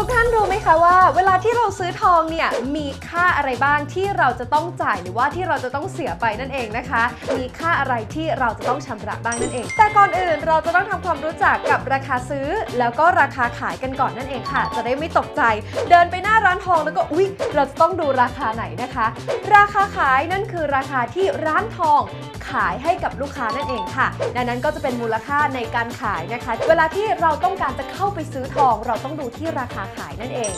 ทุกท่านรู้ไหมคะว่า เวลาที่เราซื้อทองเนี่ยมีค่าอะไรบ้างที่เราจะต้องจ่ายหรือว่าที่เราจะต้องเสียไปนั่นเองนะคะ มีค่าอะไรที่เราจะต้องชำระบ้างนั่นเอง แต่ก่อนอื่นเราจะต้องทำความรู้จักกับราคาซื้อ แล้วก็ราคาขายกันก่อนนั่นเองค่ะ จะได้ไม่ตกใจ เดินไปหน้าร้านทองแล้วก็อุ๊ยเราจะต้องดูราคาไหนนะคะ ราคาขายนั่นคือราคาที่ร้านทองขายให้กับลูกค้านั่นเองค่ะ ดังนั้นก็จะเป็นมูลค่าในการขายนะคะ เวลาที่เราต้องการจะเข้าไปซื้อทอง เราต้องดูที่ราคาขายนั่นเอง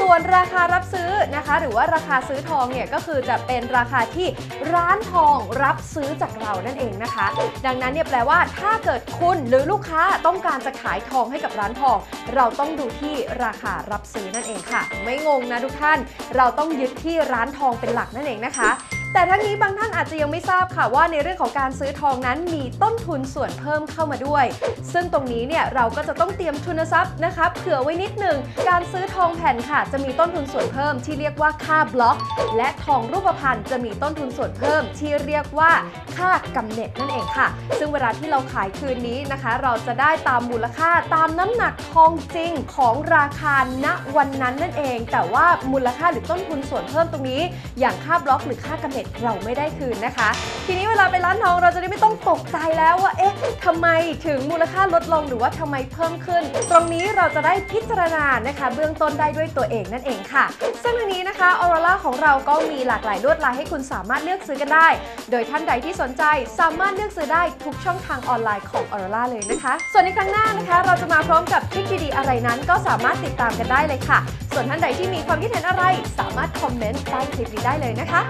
ส่วนราคารับซื้อนะคะ หรือว่าราคาซื้อทองเนี่ยก็คือจะเป็นราคาที่ร้านทองรับซื้อจากเรานั่นเองนะคะ ดังนั้นเนี่ยแปลว่าถ้าเกิดคุณหรือลูกค้าต้องการจะขายทองให้กับร้านทอง เราต้องดูที่ราคารับซื้อนั่นเองค่ะ ไม่งงนะทุกท่าน เราต้องยึดที่ร้านทองเป็นหลักนั่นเองนะคะ แต่ทั้งนี้บางท่านอาจจะยังไม่ทราบค่ะว่าในเรื่องของการซื้อทองนั้นมีต้นทุนส่วนเพิ่มเข้ามาด้วย ซึ่งตรงนี้เนี่ยเราก็จะต้องเตรียมทุนทรัพย์นะคะเผื่อไว้นิดหนึ่งการซื้อทองแผ่นค่ะ จะมีต้นทุนส่วนเพิ่มที่เรียกว่าค่าบล็อก และทองรูปพรรณจะมีต้นทุนส่วนเพิ่มที่เรียกว่าค่ากำเนิดนั่นเองค่ะ ซึ่งเวลาที่เราขายคืนนี้นะคะ เราจะได้ตามมูลค่าตามน้ำหนักทองจริงของราคาณวันนั้นนั่นเอง แต่ว่ามูลค่าหรือต้นทุนส่วนเพิ่มตรงนี้ อย่างค่าบล็อกหรือค่ากำเนิดเราไม่ได้คืนนะคะ ทีนี้เวลาไปร้านทองเราจะได้ไม่ต้องตกใจแล้วว่าเอ๊ะทำไมถึงมูลค่าลดลงหรือว่าทำไมเพิ่มขึ้น ตรงนี้เราจะได้พิจารณานะคะ เบื้องต้นได้ด้วยตัวเองนั่นเองค่ะ ซึ่งทางนี้นะคะออร่าของเราก็มีหลากหลายลวดลายให้คุณสามารถเลือกซื้อกันได้ โดยท่านใดที่สนใจสามารถเลือกซื้อได้ทุกช่องทางออนไลน์ของออร่าเลยนะคะ ส่วนในครั้งหน้านะคะ เราจะมาพร้อมกับทริคดีๆอะไรนั้น ก็สามารถติดตามกันได้เลยค่ะ ส่วนท่านใดที่มีความคิดเห็นอะไร สามารถคอมเมนต์ใต้คลิปนี้ได้เลยนะคะ